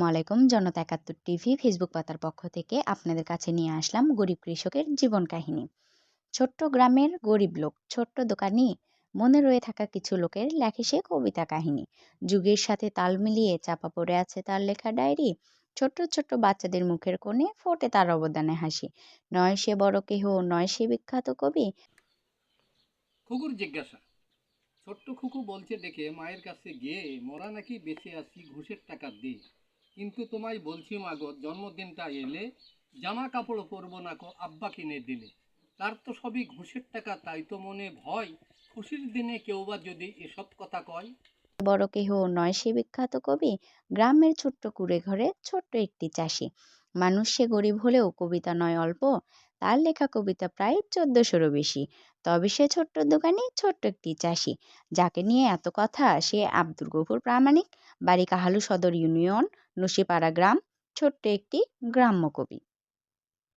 আসসালামু আলাইকুম, জনতা একাত্তর টিভি, ফেসবুক পাতার পক্ষ থেকে আপনাদের কাছে নিয়ে আসলাম গরিব কৃষকের জীবন কাহিনী। ছোট্ট গ্রামের গরিব লোক, ছোট্ট দোকানি, মনে রয়ে থাকা কিছু লোকের লেখে সে কবিতা কাহিনী। যুগের সাথে তাল মিলিয়ে চাপা পড়ে আছে তার লেখা ডায়েরি। ছোট্ট ছোট্ট বাচ্চাদের মুখের কোণে ফোটে তার অবদানে হাসি। নয় সে বড় কেহ, নয় সে বিখ্যাত কবি। খুকুর জিজ্ঞাসা। ছোট্ট খুকু বলছে, দেখে মায়ের কাছে গিয়ে মোরা নাকি বেঁচে আছি, ঘুষের টাকা দিয়ে। কিন্তু তোমায় বলছি মাগো জন্মদিনটা এলে জামা কাপড় পরবো না কো আব্বা কিনে দিলে। তার তো সবই ঘুষের টাকা, তাই তো মনে ভয়। খুশির দিনে কেউ বা যদি এসব কথা কয় বড় কেহ নয় সে বিখ্যাত কবি। গ্রামের ছোট্ট কুড়ে ঘরে ছোট্ট একটি চাষি। মানুষ সে গরিব হলেও কবিতা নয় অল্প, তার লেখা কবিতা প্রায় চোদ্দশোরও বেশি। তবে সে ছোট্ট দোকানি, ছোট্ট একটি চাষি। যাকে নিয়ে এত কথা, সে আব্দুল গফুর প্রামাণিক বাড়ি কাহালু সদর ইউনিয়ন, নসিপাড়া গ্রাম, ছোট্ট একটি গ্রাম্য কবি।